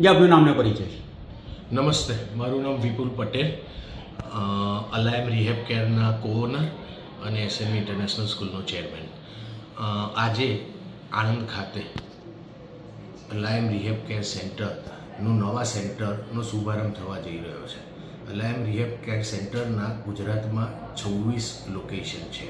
જે આપનું નામને પરિચય છે. નમસ્તે, મારું નામ વિપુલ પટેલ અલાયમ રિહેબ કેરના કોઓનર અને એસએમ ઇન્ટરનેશનલ સ્કૂલનો ચેરમેન. આજે આણંદ ખાતે અલાયમ રિહેબ કેર સેન્ટરનું નવા સેન્ટરનો શુભારંભ થવા જઈ રહ્યો છે. અલાયમ રિહેબ કેર સેન્ટરના ગુજરાતમાં છવ્વીસ લોકેશન છે.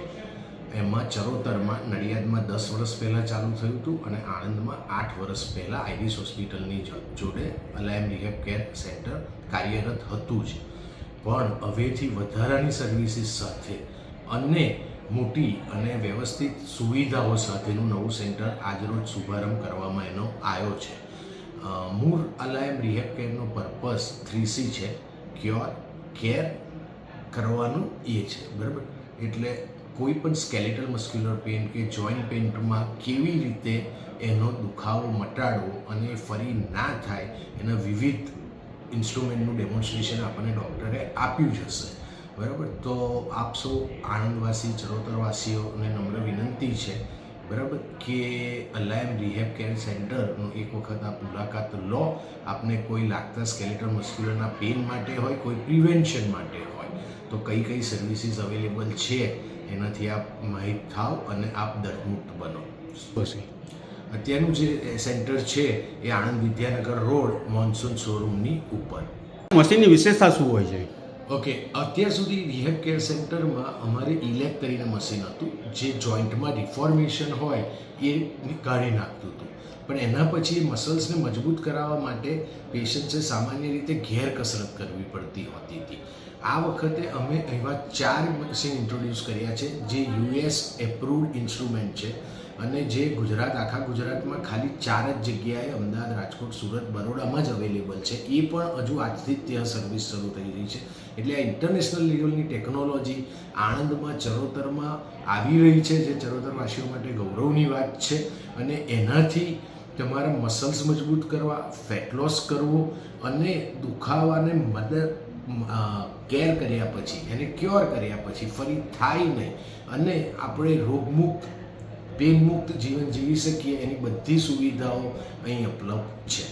એમાં ચરોતરમાં નડિયાદમાં દસ વર્ષ પહેલાં ચાલુ થયું હતું અને આણંદમાં આઠ વર્ષ પહેલાં આઈવીસ હોસ્પિટલની જોડે અલાયમ રિહેબ કેર સેન્ટર કાર્યરત હતું જ. પણ હવેથી વધારાની સર્વિસીસ સાથે અને મોટી અને વ્યવસ્થિત સુવિધાઓ સાથેનું નવું સેન્ટર આજરોજ શુભારંભ કરવામાં એનો આવ્યો છે. મૂળ અલાયમ રિહેબ કેરનો પર્પસ થ્રી સી છે. ક્યોર કેર કરવાનું એ છે. બરાબર? એટલે કોઈ પણ સ્કેલેટલ મસ્ક્યુલર પેઇન કે જોઈન્ટ પેઇન્ટમાં કેવી રીતે એનો દુખાવો મટાડવો અને ફરી ના થાય, એના વિવિધ ઇન્સ્ટ્રુમેન્ટનું ડેમોન્સ્ટ્રેશન આપણને ડૉક્ટરે આપ્યું જ હશે. બરાબર? તો આપ સૌ આણંદવાસી ચરોતરવાસીઓને નમ્ર વિનંતી છે, બરાબર, કે અલાયમ રિહેબ કેર સેન્ટરનો એક વખત આપ મુલાકાત લો. આપને કોઈ લાગતા સ્કેલેટર મસ્ક્યુલરના પેઇન માટે હોય, કોઈ પ્રિવેન્શન માટે હોય તો કઈ કઈ સર્વિસીસ અવેલેબલ છે એનાથી આપ માહિત થાવ અને આપ દર્દમુક્ત બનો. પછી અત્યારનું જે સેન્ટર છે એ આણંદ વિદ્યાનગર રોડ મોન્સૂન શોરૂમની ઉપર. મશીનની વિશેષતા શું હોય છે? ઓકે અત્યાર સુધી રિહેબ કેર સેન્ટરમાં અમારે ઇલેક કરીને મશીન હતું જે જોઈન્ટમાં રિફોર્મેશન હોય એ કાઢી નાખતું હતું. પણ એના પછી મસલ્સને મજબૂત કરાવવા માટે પેશન્ટ્સે સામાન્ય રીતે ઘેર કસરત કરવી પડતી હોતી હતી. આ વખતે અમે એવા ચાર મશીન ઇન્ટ્રોડ્યુસ કર્યા છે, જે યુએસ એપ્રુવડ ઇન્સ્ટ્રુમેન્ટ છે અને જે ગુજરાત, આખા ગુજરાતમાં ખાલી ચાર જ જગ્યાએ અમદાવાદ, રાજકોટ, સુરત, બરોડામાં જ અવેલેબલ છે. એ પણ હજુ આજથી જ ત્યાં સર્વિસ શરૂ થઈ રહી છે. એટલે આ ઇન્ટરનેશનલ લેવલની ટેકનોલોજી આણંદમાં, ચરોતરમાં આવી રહી છે, જે ચરોતરવાસીઓ માટે ગૌરવની વાત છે અને એનાથી તમારા મસલ્સ મજબૂત કરવા ફેટ લોસ કરવો અને દુખાવાને મદદ કેર કર્યા પછી, એને ક્યોર કર્યા પછી ફરી થાય નહીં. અને આપણે રોગમુક્ત પેનમુક્ત જીવન જીવી શકીએ એની બધી સુવિધાઓ અહીં ઉપલબ્ધ છે.